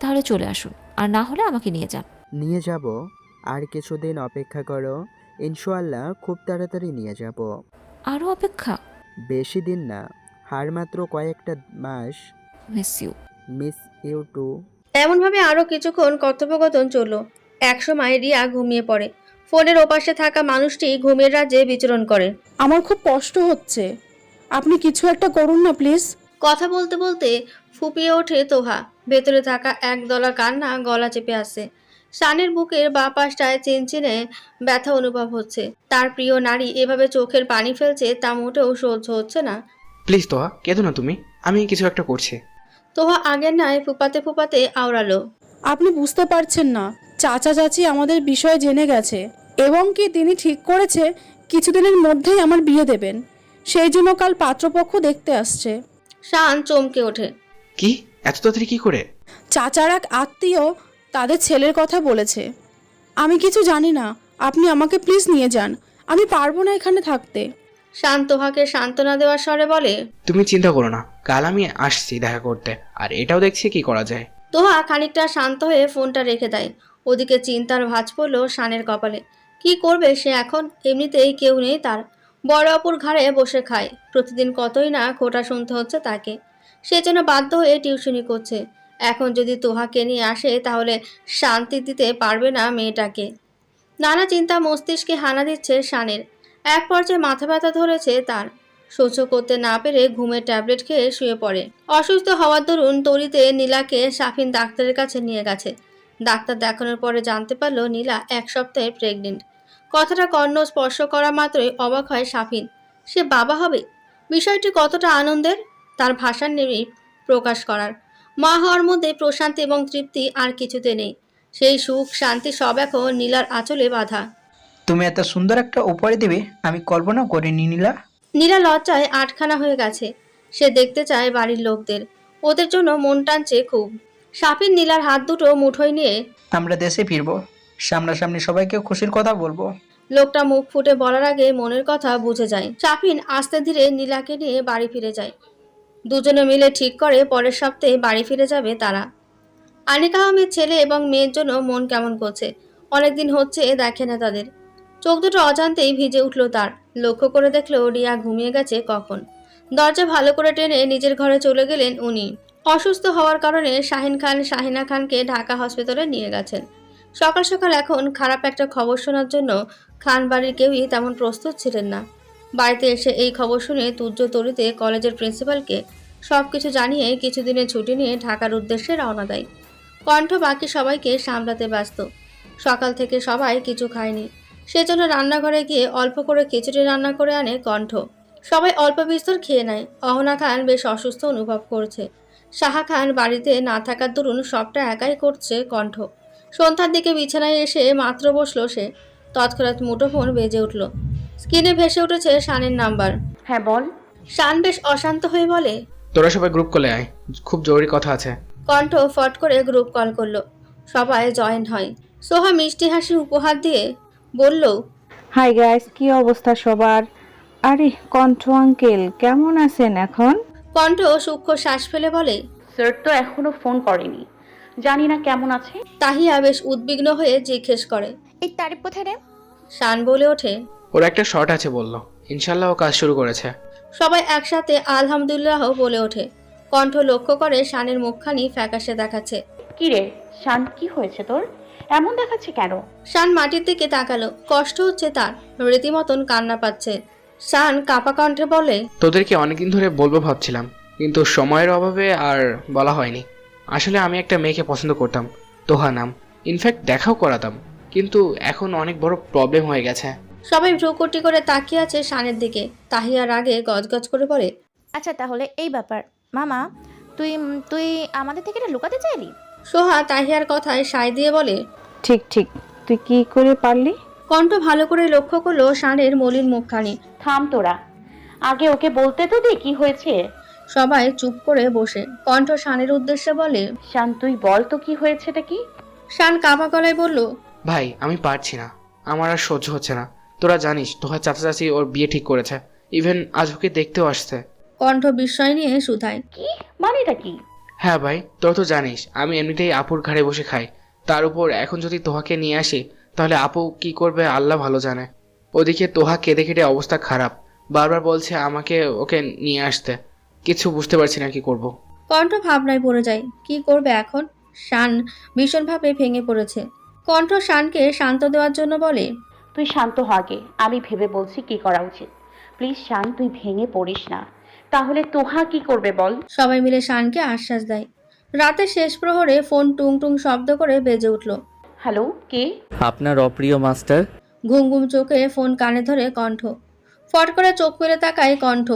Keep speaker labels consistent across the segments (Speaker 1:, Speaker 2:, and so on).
Speaker 1: তাহলে চলে আসুন আর না হলে আমাকে নিয়ে যান।
Speaker 2: নিয়ে যাব? আর কিছুদিন অপেক্ষা করো ইনশাআল্লাহ খুব তাড়াতাড়ি নিয়ে যাব।
Speaker 1: আরও অপেক্ষা?
Speaker 2: বেশি দিন না হার মাত্র কয়েকটা মাস।
Speaker 1: Miss you
Speaker 2: miss you too
Speaker 3: এমনভাবে আরও কিছুক্ষণ কথোপকথন চলল। একসময় রিয়া ঘুমিয়ে পড়ে। ফোনের ওপাশে থাকা মানুষটি ঘুমের রাজ্যে বিচরণ করে।
Speaker 4: আমার খুব কষ্ট হচ্ছে। আপনি কিছু একটা করুন না প্লিজ।
Speaker 3: কথা বলতে বলতে ফুপিয়ে ওঠে তোহা। ভেতরে থাকা এক দলা কান্না গলা চেপে আসে। শানের বুকের বা পাশটায় চিনচিনে ব্যথা অনুভব হচ্ছে। তার প্রিয় নারী এভাবে চোখের পানি ফেলছে তা মোটেও সহ্য হচ্ছে না।
Speaker 5: প্লিজ তোহা কেঁদো না তুমি। আমি কিছু একটা করছি।
Speaker 3: তোহা আগের নাই ফুপাতে ফুপাতে আওড়ালো।
Speaker 4: আপনি বুঝতে পারছেন না। চাচা চাচি আমাদের বিষয় জেনে গেছে। এবং কি তিনি ঠিক করেছে কিছুদিনের মধ্যেই আমার বিয়ে দেবেন। সেই জন্য কাল পাত্রপক্ষ দেখতে আসছে।
Speaker 3: শান চমকে ওঠে।
Speaker 5: কি? এত তাড়াতাড়ি কি করে?
Speaker 4: চাচার এক আত্মীয় তাদের ছেলের কথা বলেছে। আমি কিছু জানি না আপনি আমাকে প্লিজ নিয়ে যান। আমি পারব না এখানে থাকতে।
Speaker 3: শান তোহাকে সান্ত্বনা দেওয়ার স্বরে বলে
Speaker 5: তুমি চিন্তা করো না কাল আমি আসছি দেখা করতে। আর এটাও দেখছি কি করা যায়।
Speaker 3: তোহা খানিকটা শান্ত হয়ে ফোনটা রেখে দেয়। ওদিকে চিন্তার ভাঁজ পড়ল শানের কপালে। কি করবে সে এখন? এমনিতেই কেউ নেই তার। বড় অপুর ঘাড়ে বসে খায়। প্রতিদিন কতই না খোটা শুনতে হচ্ছে তাকে। সেজন্য বাধ্য হয়ে টিউশনি করছে। এখন যদি তোহাকে নিয়ে আসে, তাহলে শান্তি দিতে পারবে না মেয়েটাকে। নানা চিন্তা মস্তিষ্কে হানা দিচ্ছে শানের। এক পর্যায়ে মাথা ব্যথা ধরেছে তার। সহ্য করতে না পেরে ঘুমের ট্যাবলেট খেয়ে শুয়ে পড়ে। অসুস্থ হওয়ার দরুন তরিতে নীলাকে সাফিন ডাক্তারের কাছে নিয়ে গেছে। ডাক্তার দেখানোর পরে জানতে পারল নীলা এক সপ্তাহে প্রেগনেন্ট কথাটা কর্ণ স্পর্শ করা মাত্রই অবাক হয় সাফিন। সে বাবা হবে? বিষয়টি কতটা আনন্দের? তার ভাষার নেমে প্রকাশ করার। মা হওয়ার মধ্যে প্রশান্তি এবং তৃপ্তি আর কিছুতে নেই। সেই সুখ শান্তি সব এখন নীলার আঁচলে বাধা।
Speaker 6: তুমি এত সুন্দর একটা উপরে দিবে আমি কল্পনা করিনি নীলা।
Speaker 3: নীলা লজ্জায় আটখানা হয়ে গেছে। সে দেখতে চায় বাড়ির লোকদের। ওদের জন্য মন টানছে খুব। সাফিন নীলার হাত দুটো মুঠোয় নিয়ে
Speaker 6: আমরা দেশে ফিরবো। সামনাসামনি সবাইকে খুশির কথা বলব।
Speaker 3: লোকটা মুখ ফুটে বলার আগে মনের কথা বুঝে যায়। সাফিন আস্তে ধীরে নীলাকে নিয়ে বাড়ি ফিরে যায়। দুজনে মিলে ঠিক করে পরের সপ্তাহে বাড়ি ফিরে যাবে তারা। আনিকা আহমেদ ছেলে এবং মেয়ের জন্য মন কেমন করছে? অনেকদিন হচ্ছে দেখে না তাদের। চোখ দুটো অজান্তেই ভিজে উঠল তার। লক্ষ্য করে দেখল রিয়া ঘুমিয়ে গেছে কখন। দরজা ভালো করে টেনে নিজের ঘরে চলে গেলেন উনি। অসুস্থ হওয়ার কারণে শাহিন খান শাহিনা খানকে ঢাকা হসপিটালে নিয়ে গেছেন। সকাল সকাল এখন খারাপ একটা খবর শোনার জন্য খান বাড়ির কেউই তেমন প্রস্তুত ছিলেন না। বাড়িতে এসে এই খবর শুনে তুর্য তরিতে কলেজের প্রিন্সিপালকে সব কিছু জানিয়ে কিছুদিনের ছুটি নিয়ে ঢাকার উদ্দেশ্যে রওনা দেয়। কণ্ঠ বাকি সবাইকে সামলাতে ব্যস্ত। সকাল থেকে সবাই কিছু খায়নি। সেজন্য রান্নাঘরে গিয়ে অল্প করে খিচুড়ি রান্না করে আনে কণ্ঠ। সবাই অল্প বিস্তর খেয়ে নেয়। অহনা খান বেশ অসুস্থ অনুভব করছে। সাহা খান বাড়িতে না থাকার দরুন সবটা একাই করছে কণ্ঠ। সন্ধ্যার দিকে বিছানায় এসে মাত্র বসল সে। তৎক্ষণাৎ মুঠোফোন বেজে উঠল। স্ক্রিনে ভেসে উঠেছে শানের নাম্বার।
Speaker 7: হ্যাঁ বল।
Speaker 3: শান বেশ অশান্ত হয়ে বলে
Speaker 5: তোরা সবাই গ্রুপ কলে আয়। খুব জরুরি কথা আছে।
Speaker 3: কণ্ঠ ফট করে গ্রুপ কল করল। সবাই জয়েন হয়। সোহা মিষ্টি হাসি উপহার দিয়ে বলল
Speaker 7: হাই গাইস কি অবস্থা সবার? আরে কণ্ঠ আঙ্কেল কেমন আছেন এখন?
Speaker 3: কণ্ঠ সূক্ষ্ম শ্বাস ফেলে বলে
Speaker 8: স্যার তো এখনও ফোন করেনি। জানি না কেমন আছে।
Speaker 3: তাহিয়া বেশ উদ্বিগ্ন হয়ে জিজ্ঞেস করে
Speaker 9: এই তারিফ কোথায় রে?
Speaker 3: শান বলে ওঠে
Speaker 5: ওর একটা শর্ট আছে বলল ইনশাল্লাহ ও কাজ শুরু করেছে।
Speaker 3: সবাই একসাথে আলহামদুলিল্লাহ বলে ওঠে। কণ্ঠ লক্ষ্য করে শানের মুখখানি ফ্যাকাশে দেখাচ্ছে।
Speaker 8: কি রে শান কি হয়েছে তোর? এমন দেখাচ্ছে কেন?
Speaker 3: শান মাটির দিকে তাকালো কষ্ট হচ্ছে তার রীতিমতন কান্না পাচ্ছে। শান কাপা কণ্ঠে বলে
Speaker 5: তোদেরকে অনেকদিন ধরে বলব ভাবছিলাম কিন্তু সময়ের অভাবে আর বলা হয়নি। আসলে আমি একটা মেয়েকে পছন্দ করতাম তোহা নাম। ইনফ্যাক্ট দেখাও করাতাম। কিন্তু এখন অনেক বড় প্রবলেম হয়ে গেছে।
Speaker 3: সবাই ভ্রুকুটি করে তাকিয়ে আছে শানের দিকে। তাহিয়ার আগে গজগজ করে বলে
Speaker 9: আচ্ছা তাহলে এই ব্যাপার। মামা তুই তুই আমাদের থেকে এটা লুকাতে চাইলি?
Speaker 3: সোহা তাহিয়ার কথায় সায় দিয়ে বলে
Speaker 7: ঠিক ঠিক। তুই কি করে পারলি?
Speaker 3: কণ্ঠ ভালো করে লক্ষ্য করল শানের মলিন মুখখানি।
Speaker 8: থাম তোরা। আগে ওকে বলতে তো দে কি হয়েছে।
Speaker 3: সবাই চুপ করে বসে। কণ্ঠ শানের উদ্দেশ্যে বলে
Speaker 8: শান তুই বল তো কি হয়েছেটা কি?
Speaker 3: শান কাপা গলায় বলল
Speaker 5: ভাই আমি পারছি না। আমার আর সহ্য হচ্ছে না। তোরা জানিস তোহার চাচা চাচি ওর বিয়ে ঠিক করেছে। ইভেন আজ ওকে দেখতেও আসছে।
Speaker 3: কণ্ঠ বিস্ময় নিয়ে শুধায়।
Speaker 8: কি? মানেটা কি?
Speaker 5: হ্যাঁ ভাই তোর তো জানিস আমি এমনিতেই আপুর ঘাড়ে বসে খাই। তার উপর এখন যদি তোহাকে নিয়ে আসি তাহলে আপু কি করবে আল্লাহ ভালো জানে। ওদিকে তোহা কেঁদে কেটে অবস্থা খারাপ। বারবার বলছে আমাকে ওকে নিয়ে আসতে। কিছু বুঝতে পারছি না কি করব।
Speaker 3: কণ্ঠ ভাবনায় পড়ে যায় কি করবে এখন? শান ভীষণভাবে ভেঙে পড়েছে। কণ্ঠ শানকে শান্ত দেওয়ার জন্য বলে
Speaker 8: তুই শান্ত হ আগে আমি ভেবে বলছি কি করা উচিত। প্লিজ শান তুই ভেঙে পড়িস না। তাহলে তোহা কি করবে বল?
Speaker 3: সবাই মিলে শানকে আশ্বাস দেয়। রাতের শেষ প্রহরে ফোন টুং টুং শব্দ করে বেজে উঠল।
Speaker 8: হ্যালো কে?
Speaker 10: আপনার অপ্রিয় মাস্টার?
Speaker 3: ঘুম ঘুম চোখে ফোন কানে ধরে কণ্ঠ। ফট করে চোখ মেলে তাকায় কণ্ঠ।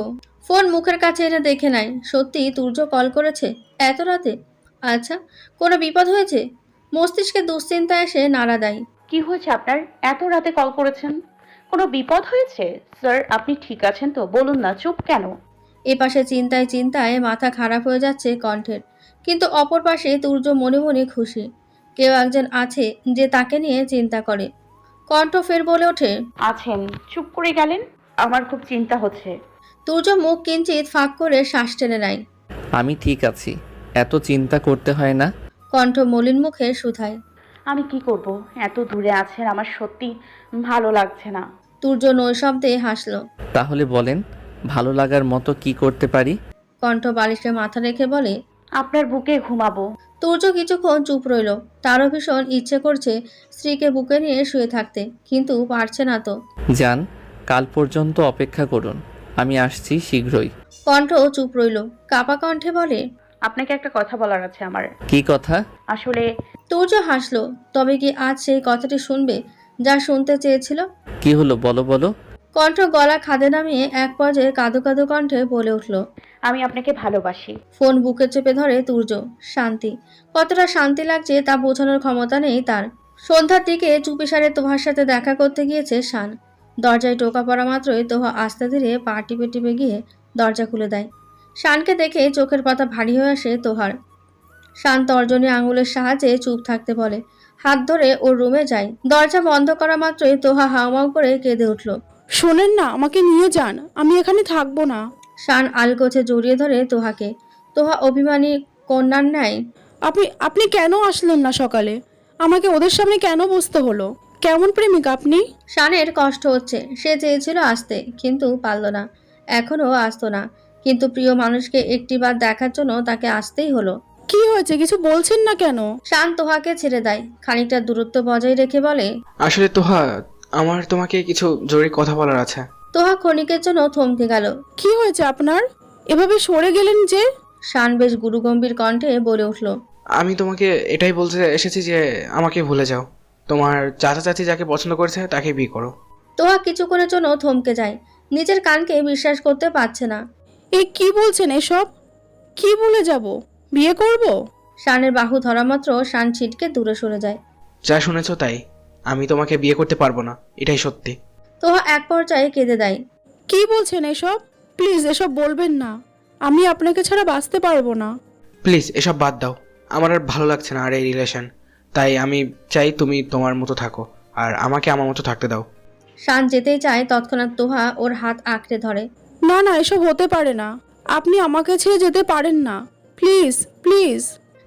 Speaker 3: ফোন মুখের কাছে এনে দেখে নাই। সত্যি তুর্য কল করেছে? এত রাতে? আচ্ছা কোনো বিপদ হয়েছে? মস্তিষ্কে দুশ্চিন্তা এসে নাড়া দেয়।
Speaker 8: কি হয়েছে আপনার? এত রাতে কল করেছেন? কোনো বিপদ হয়েছে? স্যার আপনি ঠিক আছেন তো? বলুন না চুপ কেন?
Speaker 3: এপাশে চিন্তায় চিন্তায় মাথা খারাপ হয়ে যাচ্ছে কণ্ঠের। কিন্তু অপর পাশে তুর্য মনে মনে খুশি। কেউ একজন আছে যে তাকে নিয়ে চিন্তা করে। কণ্ঠ ফের বলে ওঠে
Speaker 8: আছেন চুপ করে গেলেন? আমার খুব চিন্তা হচ্ছে।
Speaker 3: তুর্য মুখ কিঞ্চিত ফাঁক করে শ্বাস টেনে নেয়।
Speaker 10: আমি ঠিক আছি। এত চিন্তা করতে হয় না?
Speaker 3: কণ্ঠ মলিন মুখে শুধায়।
Speaker 8: আমি কি করব? এত দূরে আছেন আমার সত্যি ভালো লাগছে না।
Speaker 3: তুর্য নৈশব্দে হাসল।
Speaker 10: তাহলে বলেন ভালো লাগার মতো কি করতে পারি?
Speaker 3: কণ্ঠ বালিশে মাথা রেখে বলে
Speaker 8: আপনার বুকে ঘুমাবো।
Speaker 3: তুর্য কিছুক্ষণ চুপ রইল। তারও ভীষণ ইচ্ছে করছে স্ত্রীকে বুকে নিয়ে শুয়ে থাকতে কিন্তু পারছে না তো।
Speaker 10: যান কাল পর্যন্ত অপেক্ষা করুন। আমি আসছি শীঘ্রই।
Speaker 3: কণ্ঠ চুপ রইল। কাপা কণ্ঠে বলে
Speaker 8: আপনাকে একটা কথা বলার আছে আমার।
Speaker 10: কি কথা?
Speaker 8: আসলে
Speaker 3: তুর্য হাসলো তবে কি আজ সেই কথাটি শুনবে যা শুনতে চেয়েছিল?
Speaker 10: কি হলো বলো বলো।
Speaker 3: কণ্ঠ গলা খাদে নামিয়ে এক পর্যায়ে কাঁদো কাদো কণ্ঠে বলে উঠল
Speaker 8: আমি আপনাকে ভালোবাসি।
Speaker 3: ফোন বুকে চেপে ধরে তুর্য শান্তি। কতটা শান্তি লাগছে তা বোঝানোর ক্ষমতা নেই তার। সন্ধ্যার দিকে চুপিসারে তোমার সাথে দেখা করতে গিয়েছে শান। দরজায় টোকা পড়া মাত্রই তোহা আস্তে ধীরে পা টিপে টিপে গিয়ে দরজা খুলে দেয়। শানকে দেখে চোখের পাতা ভারী হয়ে আসে তোহার। শান তর্জনী আঙুলের সাহায্যে চুপ থাকতে বলে। হাত ধরে ওর রুমে যায়। দরজা বন্ধ করা মাত্রই তোহা হাউমাউ করে কেঁদে উঠল।
Speaker 4: শোনেন না আমাকে নিয়ে যান। আমি এখানে থাকব না।
Speaker 3: শান আলগোছে জড়িয়ে ধরে তোহাকে। তোহা অভিমানী কন্যার ন্যায়
Speaker 4: আপনি আপনি কেন আসলেন না সকালে? আমাকে ওদের সামনে কেন বসতে হলো? কেমন প্রেমিক আপনি?
Speaker 3: শানের কষ্ট হচ্ছে। সে চেয়েছিল আসতে কিন্তু পারল না। এখনও আসতো না। কিন্তু প্রিয় মানুষকে একটিবার দেখার জন্য তাকে আসতেই হলো।
Speaker 4: কি হয়েছে? কিছু বলছেন না কেন?
Speaker 3: শান তোহাকে ছেড়ে দেয়। খানিকটা দূরত্ব বজায় রেখে বলে
Speaker 5: আসলে তোহা আমার তোমাকে কিছু জরুরি কথা বলার আছে।
Speaker 3: তোহা ক্ষণিকের জন্য থমকে গেল।
Speaker 4: কি হয়েছে আপনার? এভাবে সরে গেলেন যে?
Speaker 3: শান বেশ গুরুগম্ভীর কণ্ঠে বলে উঠল
Speaker 5: আমি তোমাকে এটাই বলতে এসেছি যে আমাকে ভুলে যাও। তোমার চাচা চাচি যাকে পছন্দ করেছে তাকে বিয়ে করো।
Speaker 3: তোহা কিছুক্ষণের জন্য থমকে যায়। নিজের কানকে বিশ্বাস করতে পারছে না।
Speaker 4: এ কি বলছেন এসব? কি বলে যাব? বিয়ে করব?
Speaker 3: শানের বাহু ধরা মাত্র শান ছিটকে দূরে সরে যায়।
Speaker 5: যা শুনেছো তাই। আমি তোমাকে বিয়ে করতে পারব না। এটাই সত্যি।
Speaker 3: তোহা এক পর্যায়ে কেঁদে দেয়।
Speaker 4: কি বলছেন এসব? প্লিজ এসব বলবেন না। আমি আপনাকে ছাড়া বাঁচতে পারব না।
Speaker 5: প্লিজ এসব বাদ দাও। আমার আর ভালো লাগছে না আর এই রিলেশন। তাই আমি চাই তুমি তোমার মতো থাকো আর আমাকে আমার মতো থাকতে দাও।
Speaker 3: শান যেতেই চায় তৎক্ষণাৎ তোহা ওর হাত আঁকড়ে ধরে।
Speaker 4: না না এসব হতে পারে না। আপনি আমাকে ছেড়ে যেতে পারেন না। Please please.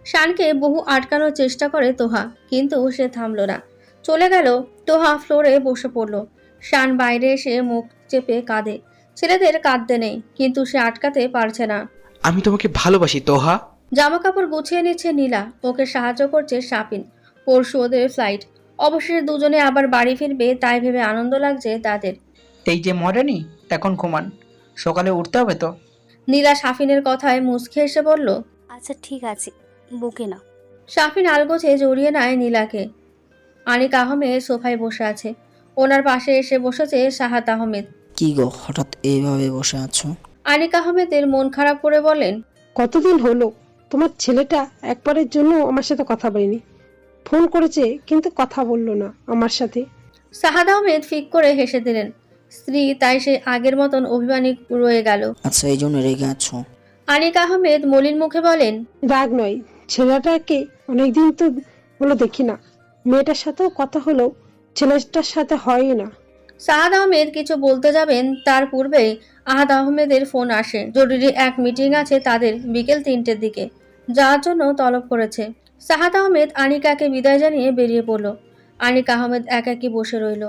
Speaker 3: শানকে বহু আটকানোর চেষ্টা করে তোহা কিন্তু সে থামল না। চলে গেল তোহা ফ্লোরে বসে পড়ল। শান বাইরে এসে মুখ চেপে কাঁদে। ছেলেদের কাঁদতে নেই কিন্তু সে আটকাতে পারছে না।
Speaker 5: আমি তোমাকে ভালোবাসি তোহা।
Speaker 3: জামা কাপড় গুছিয়ে নিচ্ছে নীলা। ওকে সাহায্য করছে শাপিন। পরশু ওদের ফ্লাইট অবশেষে দুজনে আবার বাড়ি ফিরবে তাই ভেবে আনন্দ লাগছে তাদের।
Speaker 6: এই যে মরেনি এখন ঘুমান। সকালে উঠতে হবে তো?
Speaker 3: নীলা শাফিনের কথায় মুচকে এসে বলল
Speaker 11: আচ্ছা ঠিক আছে বুকে না
Speaker 3: শাফিন আলগোছে জড়িয়ে নেয় নীলাকে। আনিক আহমেদ সোফায় বসে আছে। ওনার পাশে এসে বসেছে সাহাত আহমেদ।
Speaker 12: কি গো হঠাৎ এইভাবে বসে আছো?
Speaker 3: আনিক আহমেদের মন খারাপ করে বলেন
Speaker 13: কতদিন হলো? তোমার ছেলেটা একবারের জন্য আমার সাথে কথা বলেনি। ফোন করেছে কিন্তু কথা বলল না আমার সাথে।
Speaker 3: সাহাদ আহমেদ ফিক করে হেসে দিলেন। স্ত্রী তাই সে আগের মতন অভিমানী রয়ে গেল।
Speaker 12: আচ্ছা এই জন্য রেগে আছো।
Speaker 3: আনিক আহমেদ মলিন মুখে বলেন
Speaker 13: রাগ নয় ছেলেটাকে অনেকদিন তো হলো দেখি না। মেয়েটার সাথেও কথা হলো ছেলেটার সাথে হয়ই না।
Speaker 3: সাহাদ আহমেদ কিছু বলতে যাবেন তার পূর্বেই আহাদ আহমেদের ফোন আসে। জরুরি এক মিটিং আছে তাদের বিকেল তিনটের দিকে। যাওয়ার জন্য তলব করেছে। সাহাদ আহমেদ আনিকাকে বিদায় জানিয়ে বেরিয়ে পড়ল। আনিক আহমেদ একাকি বসে রইল।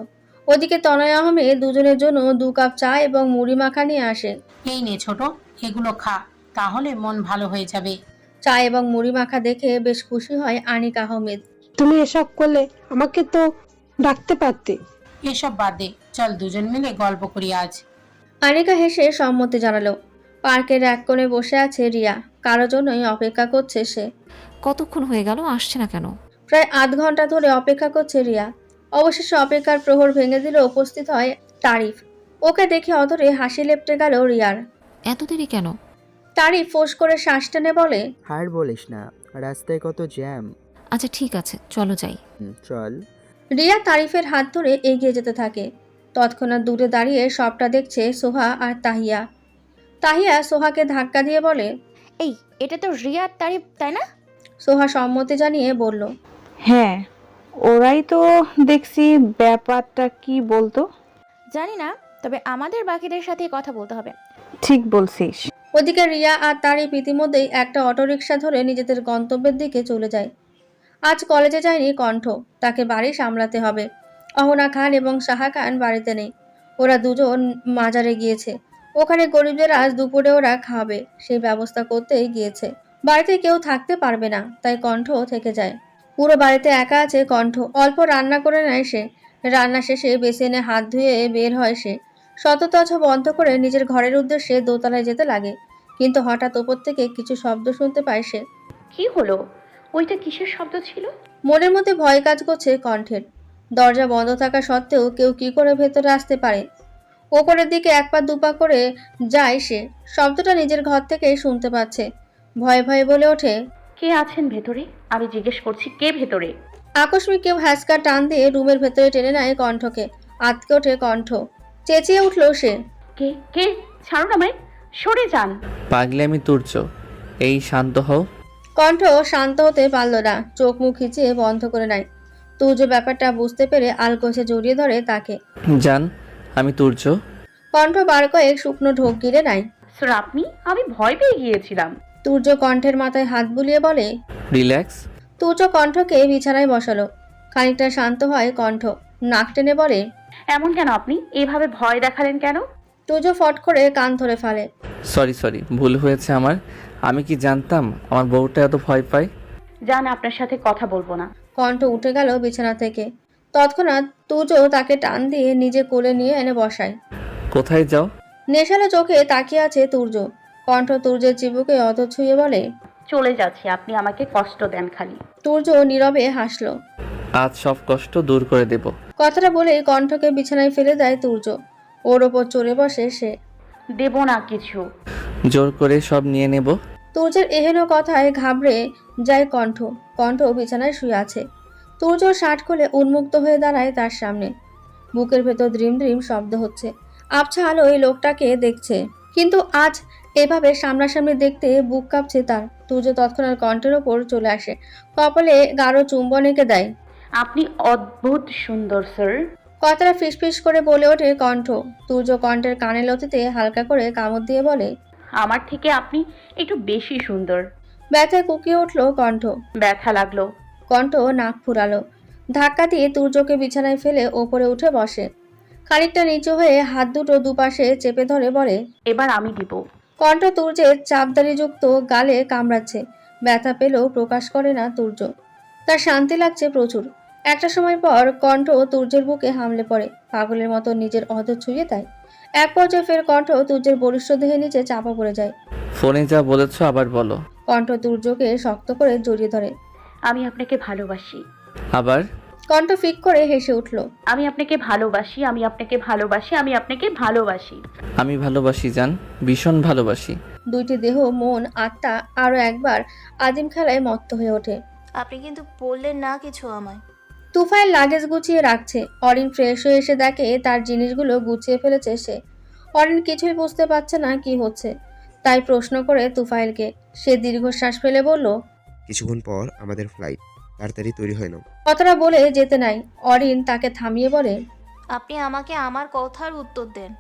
Speaker 3: ওদিকে তনয় আহমেদ দুজনের জন্য দু কাপ চা এবং মুড়ি মাখা নিয়ে আসে।
Speaker 14: এই নে ছোট এগুলো খা তাহলে মন ভালো হয়ে যাবে।
Speaker 3: চা এবং মুড়ি মাখা দেখে বেশ খুশি হয় আনিক আহমেদ।
Speaker 13: তুমি এসব করলে আমাকে তো ডাকতে পারতে।
Speaker 14: এসব বাদ দে চল দুজন মিলে গল্প করি আজ।
Speaker 3: আনিকা হেসে সম্মতি জানালো। পার্কের এক কোণে বসে আছে রিয়া। কারও জন্যই অপেক্ষা করছে সে।
Speaker 1: কতক্ষণ হয়ে গেল আসছে না কেন?
Speaker 3: প্রায় আধ ঘণ্টা ধরে অপেক্ষা করছে রিয়া। অবশেষে অপেক্ষার প্রহর ভেঙে দিলে উপস্থিত হয় তারিফ। ওকে দেখে অধরে হাসি লেপটে গেল রিয়ার।
Speaker 1: এত দেরি কেন?
Speaker 3: তারিফ ফোঁস করে শ্বাস টেনে বলে
Speaker 2: হার বলিস না রাস্তায় কত জ্যাম।
Speaker 1: আচ্ছা ঠিক আছে চলো যাই।
Speaker 2: হুম, চল।
Speaker 3: রিয়া তারিফের হাত ধরে এগিয়ে যেতে থাকে। তৎক্ষণাৎ দূরে দাঁড়িয়ে সবটা দেখছে সোহা আর তাহিয়া। তাহিয়া সোহাকে ধাক্কা দিয়ে বলে
Speaker 9: এই এটা তো রিয়ার তারিফ তাই না?
Speaker 3: সোহা সম্মতি জানিয়ে বলল।
Speaker 7: হ্যাঁ ওরাই তো দেখছি ব্যাপারটা কি বলতো।
Speaker 9: জানি না তবে আমাদের বাকিদের সাথে কথা বলতে হবে।
Speaker 7: ঠিক বলছিস।
Speaker 3: ওদিকে রিয়া আর তারিফ ইতিমধ্যেই একটা অটোরিকশা ধরে নিজেদের গন্তব্যের দিকে চলে যায়। আজ কলেজে যায়নি কণ্ঠ তাকে বাড়ি সামলাতে হবে। অহনা খান এবং সাহা খান বাড়িতে নেই। ওরা দুজন মাজারে গিয়েছে। ওখানে গরিবদের আজ দুপুরে ওরা খাবে সেই ব্যবস্থা করতেই গিয়েছে। বাড়িতে কেউ থাকতে পারবে না তাই কণ্ঠ থেকে যায়। পুরো বাড়িতে একা আছে কণ্ঠ অল্প রান্না করে নেয় সে। রান্না শেষে বেসিনে হাত ধুয়ে বের হয় সে। শততছ বন্ধ করে নিজের ঘরের উদ্দেশ্যে দোতলায় যেতে লাগে কিন্তু হঠাৎ ওপর থেকে কিছু শব্দ শুনতে পায় সে।
Speaker 8: কি হলো? ওইটা কিসের শব্দ ছিল?
Speaker 3: মনের মধ্যে ভয় কাজ করছে কণ্ঠের। দরজা বন্ধ থাকা সত্ত্বেও কেউ কি করে ভেতরে আসতে পারে? ওপরের দিকে এক পা দুপা করে যায় সে। শব্দটা নিজের ঘর থেকে শুনতে পাচ্ছে। ভয়ে ভয়ে বলে ওঠে
Speaker 8: কে আছেন ভেতরে? আমি জিজ্ঞেস করছি কে ভেতরে?
Speaker 3: আকস্মিক কেউ হ্যাসকা টান দিয়ে রুমের ভেতরে টেনে নেয় কণ্ঠকে। আতকে ওঠে কণ্ঠ। চেঁচিয়ে উঠল সে।
Speaker 8: কে? কে? ছাড়ুন আমায়। সরে যান।
Speaker 10: পাগলে আমি তুর্য। এই শান্ত হও।
Speaker 3: কণ্ঠ শান্ত হতে পারল না। চোখ মুখ খিচিয়ে বন্ধ করে নেয়। তুর্য ব্যাপারটা বুঝতে পেরে আলগোছে জড়িয়ে ধরে তাকে।
Speaker 10: জান আমি তুর্য।
Speaker 3: কণ্ঠ বার কয়েক শুকনো ঢোক গিলে নাই।
Speaker 8: স্যার আপনি আমি ভয় পেয়ে গিয়েছিলাম।
Speaker 3: তুর্য কণ্ঠের মাথায় হাত বুলিয়ে বলে
Speaker 10: রিল্যাক্স
Speaker 3: তুর্য কণ্ঠকে বিছানায় বসালো। খানিকটা শান্ত হয় কণ্ঠ নাক টেনে বলে
Speaker 8: এমন কেন আপনি? এভাবে ভয় দেখালেন কেন?
Speaker 3: তুর্য ফট করে কান ধরে ফেলে।
Speaker 10: সরি সরি ভুল হয়েছে আমার। আমি কি জানতাম আমার বউটা এত ভয় পায়?
Speaker 8: যান আপনার সাথে কথা বলব না।
Speaker 3: কণ্ঠ উঠে গেল বিছানা থেকে। তৎক্ষণাৎ তুর্য তাকে টান দিয়ে নিজে কোলে নিয়ে এনে বসায়।
Speaker 10: কোথায় যাও?
Speaker 3: নেশালো চোখে তাকিয়ে আছে তুর্য। কণ্ঠ তুর্যের চিবুকে অত ছুঁয়ে বলে
Speaker 8: চলে যাচ্ছি আপনি আমাকে কষ্ট দেন খালি।
Speaker 3: তুর্য নীরবে হাসলো।
Speaker 10: আজ সব কষ্ট দূর করে দেব।
Speaker 3: কথাটা বলেই কণ্ঠকে বিছানায় ফেলে দেয় তুর্য। ওর ওপর চড়ে বসে সে।
Speaker 8: দেব না কিছু।
Speaker 10: জোর করে সব নিয়ে নেব?
Speaker 3: তুর্যের এহেন কথায় ঘাবড়ে যায় কণ্ঠ। কণ্ঠ বিছানায় শুয়ে আছে। তুর্য শার্ট খুলে উন্মুক্ত হয়ে দাঁড়ায় তার সামনে। বুকের ভেতর দ্রিম দ্রিম শব্দ হচ্ছে। আবছা আলো ওই লোকটাকে দেখছে। কিন্তু আজ এভাবে সামনাসামনি দেখতে বুক কাঁপছে তার। তুর্য তৎক্ষণাৎ কণ্ঠের ওপর চলে আসে। কপালে গাঢ় চুম্বন এঁকে দেয়।
Speaker 8: আপনি অদ্ভুত সুন্দর স্যার।
Speaker 3: কথাটা ফিসফিস করে বলে ওঠে কণ্ঠ। তুর্য কণ্ঠের কানে লতিতে হালকা করে কামড় দিয়ে বলে
Speaker 8: আমার থেকে আপনি একটু বেশি সুন্দর।
Speaker 3: ব্যথায় কুকিয়ে উঠল কণ্ঠ।
Speaker 8: ব্যথা লাগল।
Speaker 3: কণ্ঠ নাক ফুরালো। ধাক্কা দিয়ে তুর্যকে বিছানায় ফেলে ওপরে উঠে বসে। খানিকটা নিচু হয়ে হাত দুটো দুপাশে চেপে ধরে বলে
Speaker 8: এবার আমি দিব।
Speaker 3: কণ্ঠ তুর্যের চাপদারিযুক্ত গালে কামড়াচ্ছে। ব্যথা পেলেও প্রকাশ করে না তুর্য তার শান্তি লাগছে প্রচুর। একটা সময় পর কণ্ঠ তুর্যের বুকে হামলে পড়ে। পাগলের মতো নিজের অধ ছুঁয়ে দেয়। এক পর্যায়ে ফের কণ্ঠ তুর্যের বলিষ্ঠ দেহে নিচে চাপা পড়ে যায়।
Speaker 10: ফোনে যা বলেছ আবার বলো।
Speaker 3: কণ্ঠ তুর্যকে শক্ত করে জড়িয়ে ধরে।
Speaker 8: আমি আপনাকে ভালোবাসি।
Speaker 10: আবার?
Speaker 3: কণ্ঠ ফিক করে হেসে উঠল।
Speaker 8: আমি আপনাকে ভালোবাসি আমি আপনাকে ভালোবাসি আমি আপনাকে ভালোবাসি।
Speaker 10: আমি ভালোবাসি জান। ভীষণ ভালোবাসি।
Speaker 3: দুইটি দেহ মন আত্মা আরও একবার আদিম খেলায় মত্ত হয়ে ওঠে।
Speaker 11: আপনি কিন্তু বললেন না কিছু আমায়।
Speaker 3: তুফাইল লাগেজ গুছিয়ে রাখছে। অরিন ফ্রেশ হয়ে এসে দেখে তার জিনিসগুলো গুছিয়ে ফেলেছে সে। অরিন কিছুই বুঝতে পারছে না কি হচ্ছে। তাই প্রশ্ন করে তুফাইলকে সে দীর্ঘশ্বাস ফেলে বলল
Speaker 15: কিছুক্ষণ পর আমাদের ফ্লাইট তাড়াতাড়ি তৈরি হয় না।
Speaker 3: কথাটা বলে যেতে নাই। অরিন তাকে থামিয়ে বলে
Speaker 11: আপনি আমাকে আমার কথার উত্তর দেন।